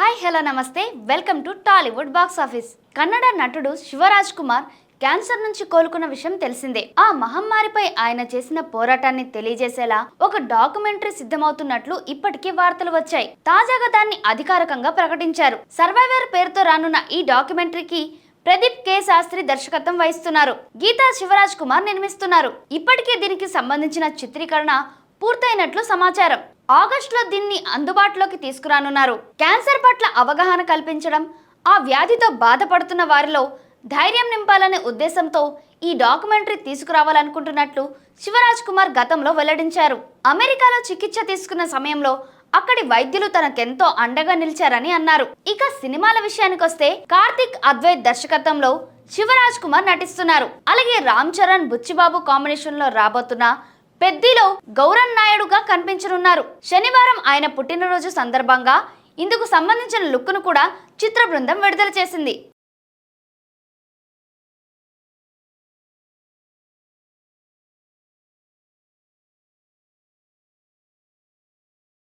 Hi hello నమస్తే. Welcome to Tollywood box office. Kannada నటుడు Shivaraj Kumar cancer నుంచి కోలుకున్న విషయం తెలిసిందే. ఆ మహమ్మారిపై ఆయన చేసిన పోరాటాన్ని తెలియజేసేలా ఒక డాక్యుమెంటరీ సిద్ధమవుతున్నట్లు ఇప్పటికే వార్తలు వచ్చాయి. తాజాగా దాన్ని అధికారికంగా ప్రకటించారు. సర్వైవర్ పేరుతో రానున్న ఈ డాక్యుమెంటరీకి ప్రదీప్ కే. శాస్త్రి దర్శకత్వం వహిస్తున్నారు. గీతా శివరాజ్ కుమార్ నిర్మిస్తున్నారు. ఇప్పటికే దీనికి సంబంధించిన చిత్రీకరణ పూర్తయినట్లు సమాచారం. ఆగస్టులో దీన్ని అందుబాటులోకి తీసుకురానున్నారు. క్యాన్సర్ పట్ల అవగాహన కల్పించడం ఆ వ్యాధితో బాధపడుతున్న వారిలో ధైర్యం నింపాలనే ఉద్దేశంతో ఈ డాక్యుమెంటరీ తీసుకురావాలనుకుంటున్నట్లు శివరాజ్ కుమార్ గతంలో వెల్లడించారు. అమెరికాలో చికిత్స తీసుకున్న సమయంలో అక్కడి వైద్యులు తనకెంతో అండగా నిలిచారని అన్నారు. ఇక సినిమాల విషయానికొస్తే కార్తిక్ అద్వైత్ దర్శకత్వంలో శివరాజ్ కుమార్ నటిస్తున్నారు. అలాగే రామ్ చరణ్ బుచ్చిబాబు కాంబినేషన్లో రాబోతున్న పెద్దిలో గౌరన్ నాయుడుగా కనిపించనున్నారు. శనివారం ఆయన పుట్టినరోజు సందర్భంగా ఇందుకు సంబంధించిన లుక్ను కూడా చిత్ర బృందం విడుదల చేసింది.